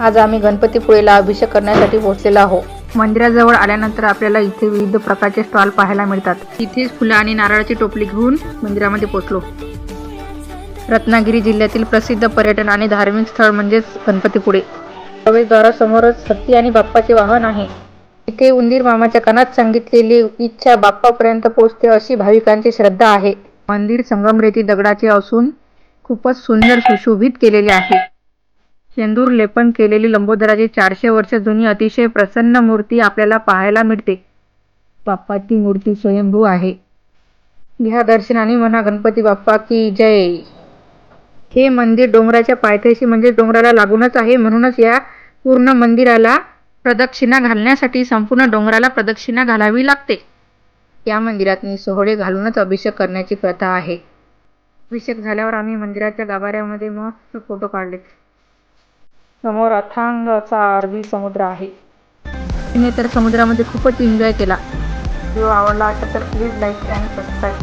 आज आम्ही गणपतीपुळेला अभिषेक करण्यासाठी पोहोचलेलो आहोत. मंदिराजवळ आल्यानंतर आपल्याला इथे विविध प्रकारचे स्टॉल पाहायला मिळतात. इथेच फुलं आणि नारळाची टोपली घेऊन मंदिरामध्ये पोहोचलो. रत्नागिरी जिल्ह्यातील प्रसिद्ध पर्यटन आणि धार्मिक स्थळ म्हणजेच गणपतीपुळे. प्रवेशद्वारासमोरच हत्ती आणि बाप्पाचे वाहन आहे. इथे उंदीर मामाच्या कानात सांगितलेली इच्छा बाप्पापर्यंत पोहोचते अशी भाविकांची श्रद्धा आहे. मंदिर संगमरेती दगडाचे असून खूपच सुंदर सुशोभित केलेले आहे. शेंदूर लेपन केलेली लंबोदराची चारशे वर्ष जुनी अतिशय प्रसन्न मूर्ती आपल्याला पाहायला मिळते. बाप्पाची मूर्ती स्वयंभू आहे. घ्या दर्शनाने म्हणा गणपती बाप्पा की जय. हे मंदिर डोंगराच्या पायथ्याशी म्हणजे डोंगराला लागूनच आहे म्हणूनच या पूर्ण मंदिराला प्रदक्षिणा घालण्यासाठी संपूर्ण डोंगराला प्रदक्षिणा घालावी लागते. या मंदिरात मी सोहळे घालूनच अभिषेक करण्याची प्रथा आहे. अभिषेक झाल्यावर आम्ही मंदिराच्या गाभाऱ्यामध्ये मस्त फोटो काढले. समोर अथांग असा अरबी समुद्र आहे. तिने तर समुद्रामध्ये खूपच एन्जॉय केला. व्हिडिओ आवडला असेल तर प्लीज लाईक अँड सबस्क्राईब